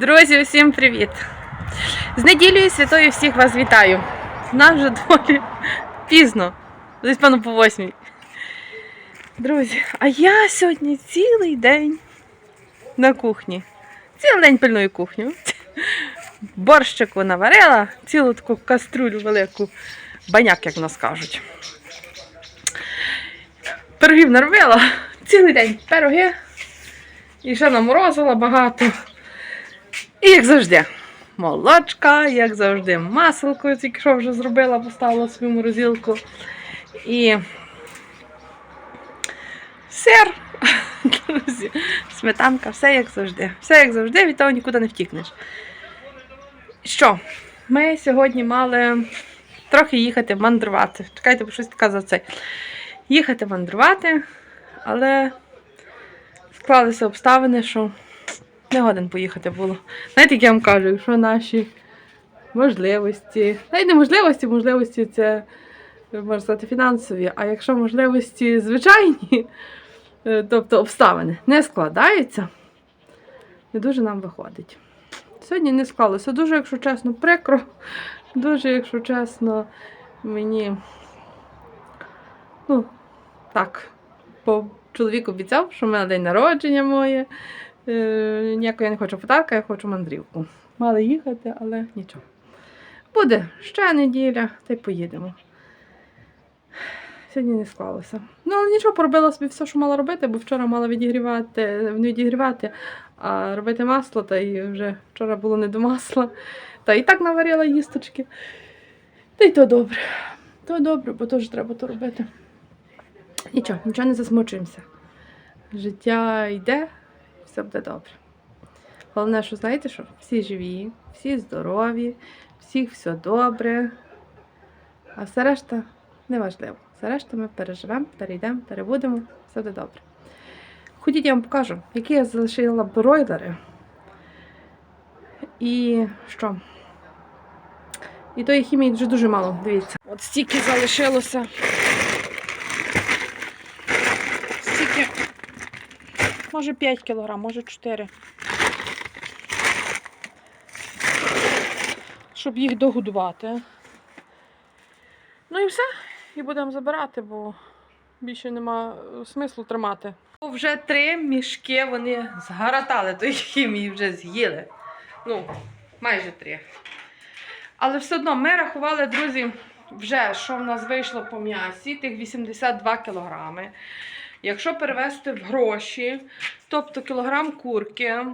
Друзі, усім привіт! З неділею святою всіх вас вітаю. Нам вже доволі пізно, десь пану по восьмій. Друзі, а я сьогодні цілий день на кухні. Цілий день пильную кухню. Борщику наварила, цілу таку каструлю велику, баняк, як в нас кажуть. Пирогів наробила, цілий день пироги. І ще наморозила багато. І як завжди, молочка, як завжди, маселко, тільки що вже зробила, поставила свою морозилку. І сир, друзі, сметанка, все як завжди. Все як завжди, від того нікуди не втікнеш. Що? Ми сьогодні мали трохи їхати мандрувати. Чекайте, бо щось така за це. Їхати мандрувати, але склалися обставини, що не годен поїхати було. Знаєте, як я вам кажу, якщо наші можливості, навіть не можливості, можливості це можна сказати фінансові, а якщо можливості звичайні, е, тобто обставини не складаються, не дуже нам виходить. Сьогодні не склалося. Дуже, якщо чесно, прикро. Дуже, якщо чесно, мені ну, так, по чоловік обіцяв, що в мене день народження моє. Е, ніякого я не хочу подарка, я хочу мандрівку. Мали їхати, але нічого. Буде ще неділя, та й поїдемо. Сьогодні не склалося. Ну, але нічого, поробила собі все, що мала робити, бо вчора мала відігрівати, не відігрівати, а робити масло, та й вже вчора було не до масла. Та і так наварила їсточки. Та й то добре. То добре, бо теж треба то робити. Нічого, нічого не засмучуємося. Життя йде, все буде добре. Головне, що знаєте, що всі живі, всі здорові, всіх все добре. А все решта неважливо. Все решта ми переживемо, перейдемо, перебудемо, все буде добре. Ходіть, я вам покажу, які я залишила бройлери. І що? І тої хімії вже дуже мало, дивіться. От стільки залишилося. Стільки. Може 5 кг, може 4. Щоб їх догодувати. Ну і все. І будемо забирати, бо більше нема смислу тримати. Вже три мішки вони згаратали тої хімії, вже з'їли. Ну, майже три. Але все одно ми рахували, друзі, вже що в нас вийшло по м'ясі, тих 82 кілограми. Якщо перевести в гроші, тобто кілограм курки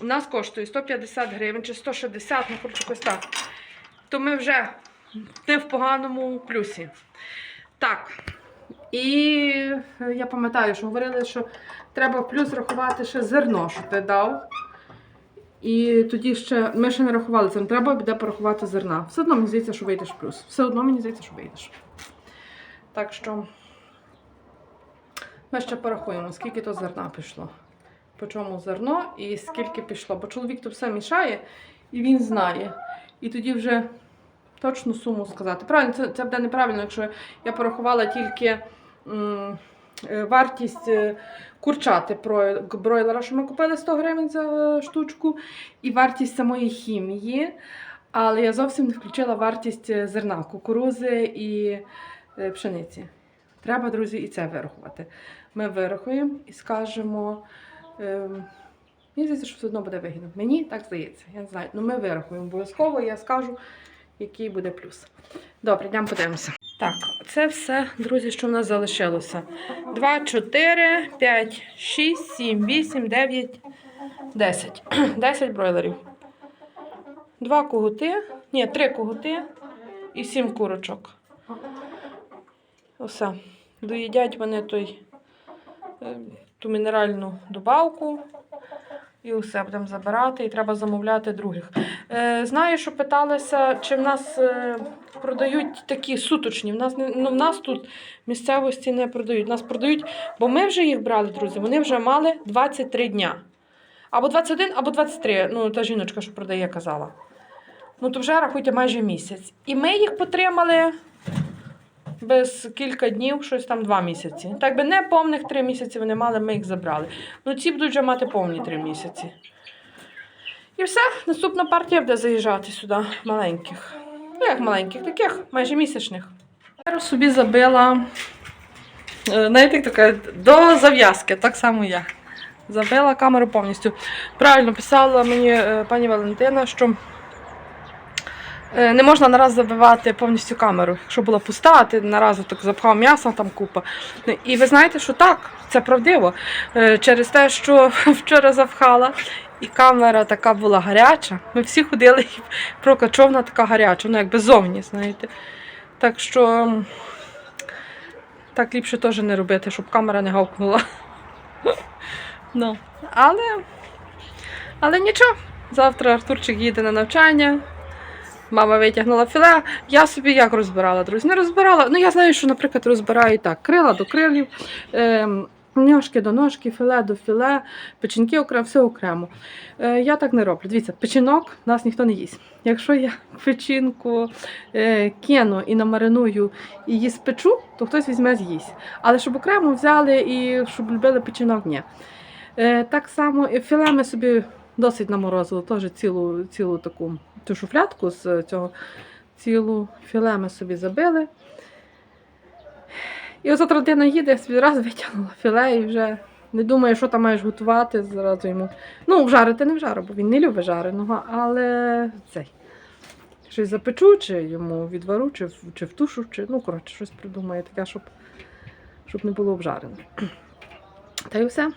у нас коштує 150 гривень чи 160, ну коротше, ось так, то ми вже не в поганому плюсі. Так. І я пам'ятаю, що говорили, що треба в плюс рахувати ще зерно, що ти дав. І тоді ще ми ще не рахували це, треба буде порахувати зерна. Все одно мені здається, що вийдеш в плюс. Все одно мені здається, що вийдеш. Так що ми ще порахуємо, скільки то зерна пішло. По чому зерно і скільки пішло. Бо чоловік то все мішає і він знає. І тоді вже точну суму сказати. Правильно, це, це буде неправильно, якщо я порахувала тільки м, е, вартість е, курчати бройлера, що ми купили 100 гривень за штучку, і вартість самої хімії. Але я зовсім не включила вартість е, зерна, кукурузи і пшениці. Треба, друзі, і це вирахувати. Ми вирахуємо і скажемо. ем, Мені здається, що все одно буде вигідно. Мені так здається. Я не знаю. Ну ми вирахуємо обов'язково, я скажу, який буде плюс. Добре, йдемо подивимося. Так, це все, друзі, що в нас залишилося. 2, 4, 5, 6, 7, 8, 9, 10. 10 бройлерів. Два кугути, ні, три кугути і сім курочок. Осе. Доїдять вони той, ту мінеральну добавку. І усе будемо забирати, і треба замовляти других. Е, знаю, що питалися, чи в нас е, продають такі суточні. В нас, ну, в нас тут місцевості не продають. В нас продають, бо ми вже їх брали, друзі, вони вже мали 23 дня. Або 21, або 23. Ну, та жіночка, що продає, казала. Ну, то вже рахуйте майже місяць. І ми їх потримали без кілька днів, щось там два місяці. Так би не повних три місяці вони мали, ми їх забрали. Ну, ці будуть вже мати повні три місяці. І все, наступна партія буде заїжджати сюди маленьких. Ну, як маленьких, таких майже місячних. Зараз собі забила, е, знаєте, така, до зав'язки, так само я. Забила камеру повністю. Правильно писала мені е, пані Валентина, що не можна нараз забивати повністю камеру. Якщо була пуста, ти наразу так запхав м'ясо, там купа. І ви знаєте, що так, це правдиво. Е, Через те, що вчора запхала, і камера така була гаряча. Ми всі ходили і прокачовна така гаряча, ну якби зовні, знаєте. Так що так ліпше теж не робити, щоб камера не гавкнула. Ну, але, але нічого. Завтра Артурчик їде на навчання. Мама витягнула філе. Я собі як розбирала, друзі? Не розбирала. Ну, я знаю, що, наприклад, розбираю так: крила до крилів, ем, ножки до ножки, філе до філе, печінки окремо, все окремо. Е, я так не роблю. Дивіться, печінок нас ніхто не їсть. Якщо я печінку е, кину і намариную і її спечу, то хтось візьме з'їсть. Але щоб окремо взяли і щоб любили печінок, ні. Е, так само філе ми собі досить наморозили, теж цілу, цілу таку ту шуфлятку з цього цілу філе ми собі забили. І ось родина їде, собі витягнула філе і вже не думаю, що там маєш готувати. Зразу йому. Ну, вжарити не вжару, бо він не любить жареного, але цей. Щось запечу, чи йому відвару, чи, чи тушу, чи ну, коротше, щось придумаю таке, щоб, щоб не було обжарено. Та й все.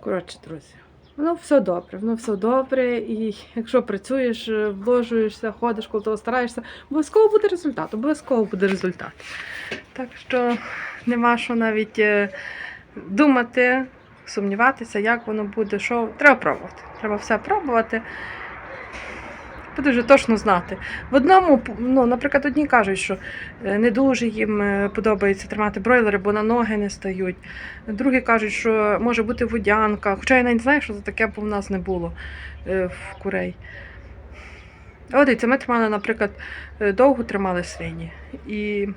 Коротше, друзі. Воно все добре, воно все добре, і якщо працюєш, е, вложуєшся, ходиш, коли того стараєшся, обов'язково буде результат, обов'язково буде результат. Так що нема що навіть е, думати, сумніватися, як воно буде, що треба пробувати. Треба все пробувати. Буде вже точно знати. В одному, ну, наприклад, одні кажуть, що е, не дуже їм е, подобається тримати бройлери, бо на ноги не стають. Другі кажуть, що може бути водянка. Хоча я навіть знаю, що це таке, бо в нас не було е, в курей. От дивіться, ми тримали, наприклад, довго тримали свині. І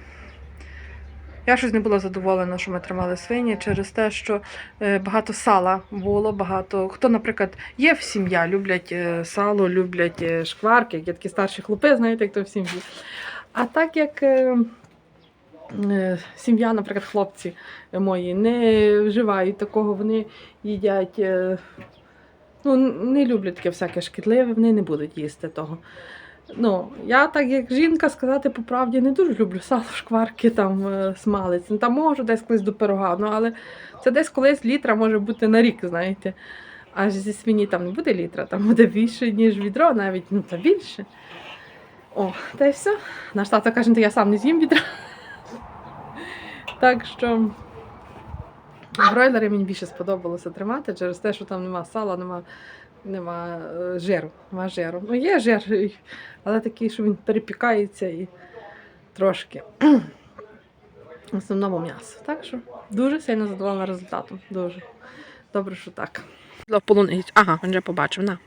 я щось не була задоволена, що ми тримали свині через те, що е, багато сала було, багато. Хто, наприклад, є в сім'я, люблять е, сало, люблять е, шкварки, як є такі старші хлопи, знаєте, як то в сім'ї. А так як. Сім'я, наприклад, хлопці мої не вживають такого, вони їдять, ну, не люблять таке всяке шкідливе, вони не будуть їсти того. Ну, я так як жінка сказати по правді не дуже люблю сало, шкварки, там е, смалець. Ну, Там можу десь колись до пирога, ну, але це десь колись літра може бути на рік, знаєте. Аж зі свині там не буде літра, там буде більше, ніж відро, навіть ну, та більше. О, та й все. Наш тато каже, «Ну, я сам не з'їм відра. Так що бройлери мені більше сподобалося тримати через те, що там нема сала, нема, нема е, жиру. Нема жиру. Ну, є жир, але такий, що він перепікається і трошки. В основному м'ясо. Так що дуже сильно задоволена результатом. Дуже. Добре, що так. Ага, він вже побачив. На.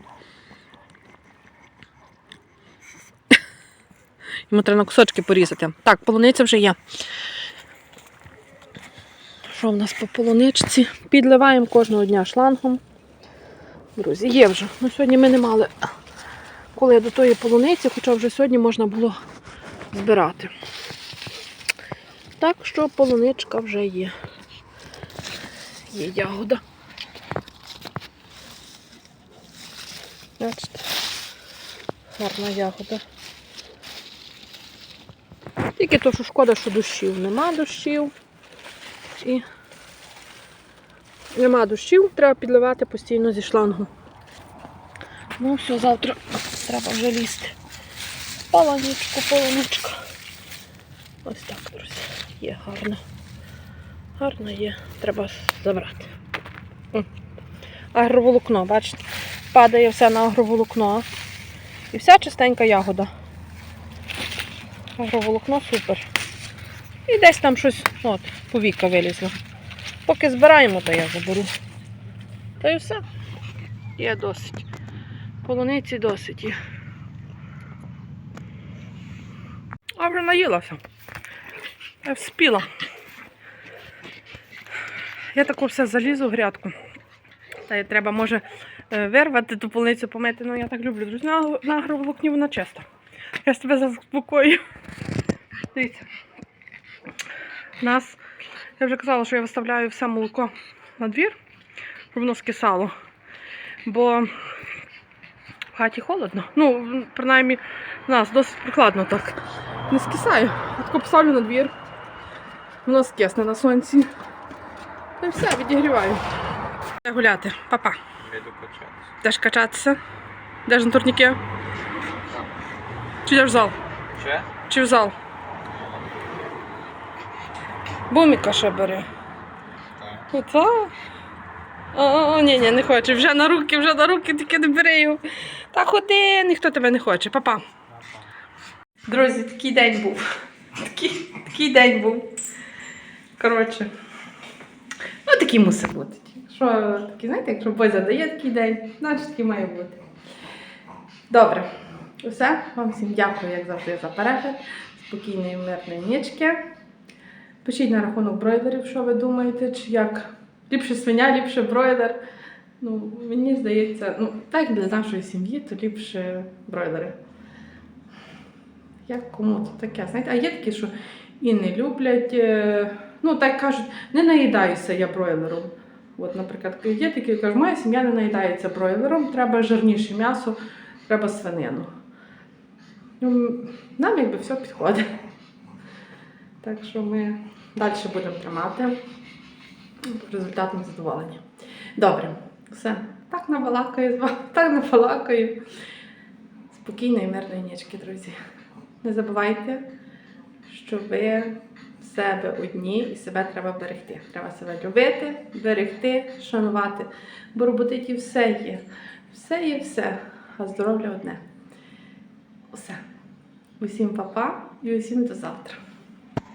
Йому треба на кусочки порізати. Так, полуниця вже є. Що в нас по полуничці? Підливаємо кожного дня шлангом. Друзі, є вже. Ну, сьогодні ми не мали коли до тої полуниці, хоча вже сьогодні можна було збирати. Так що полуничка вже є. Є ягода. Бачите, гарна ягода. Тільки то, що шкода, що дощів. Нема дощів. І нема дощів, треба підливати постійно зі шлангу. Ну, все, завтра треба вже лізти. Полоничку, полоничку. Ось так, друзі. Є гарно. Гарно є. Треба забрати. Агроволокно, бачите? Падає все на агроволокно. І вся чистенька ягода. Агроволокно супер. І десь там щось, от, повіка вилізло. Поки збираємо, то я заберу. Та і все. Є досить. Полуниці досить є. А вже наїлася. Я вспіла. Я таку все залізу в грядку. Та й треба, може, е, вирвати ту полуницю помити. Ну я так люблю. Друзі, на, на агроволокні вона чиста. Я ж тебе заспокою. Дивіться. У нас, я вже казала, що я виставляю все молоко на двір, щоб воно скисало. Бо в хаті холодно. Ну, принаймні, у нас досить прикладно так. Не скисаю. Я тако поставлю на двір. Воно скисне на сонці. Ну і все, відігріваю. Де гуляти, папа. Я йду качатися. Йдеш качатися? Йдеш на турніки? Чи йдеш в зал? Ще? Чи в зал? Буміка ще бери. Оце? О, ні, ні, не хоче. Вже на руки, вже на руки, тільки не бери його. Та ходи, ніхто тебе не хоче. Папа. Друзі, такий день був. Такий, такий день був. Коротше. Ну, такий мусить бути. Що такий, знаєте, якщо Бозя дає такий день, значить такий має бути. Добре. Усе. Вам всім дякую, як завжди, за перегляд. Спокійної, мирної нічки. Пишіть на рахунок бройлерів, що ви думаєте, чи як ліпше свиня, ліпше бройлер. Ну, мені здається, ну, так для нашої сім'ї, то ліпше бройлери. Як кому то таке, знаєте, а є такі, що і не люблять, е, ну так кажуть, не наїдаюся я бройлером. От, наприклад, є такі, кажуть, моя сім'я не наїдається бройлером, треба жирніше м'ясо, треба свинину. Ну, нам якби все підходить. Так що ми далі будемо тримати. Результатом задоволення. Добре, все. Так набалакаю з вами, так набалакаю. Спокійної, мирної нічки, друзі. Не забувайте, що ви в себе одні і себе треба берегти. Треба себе любити, берегти, шанувати. Бо роботиті все є. Все є все, а здоров'я одне. Усе. Усім па-па і усім до завтра.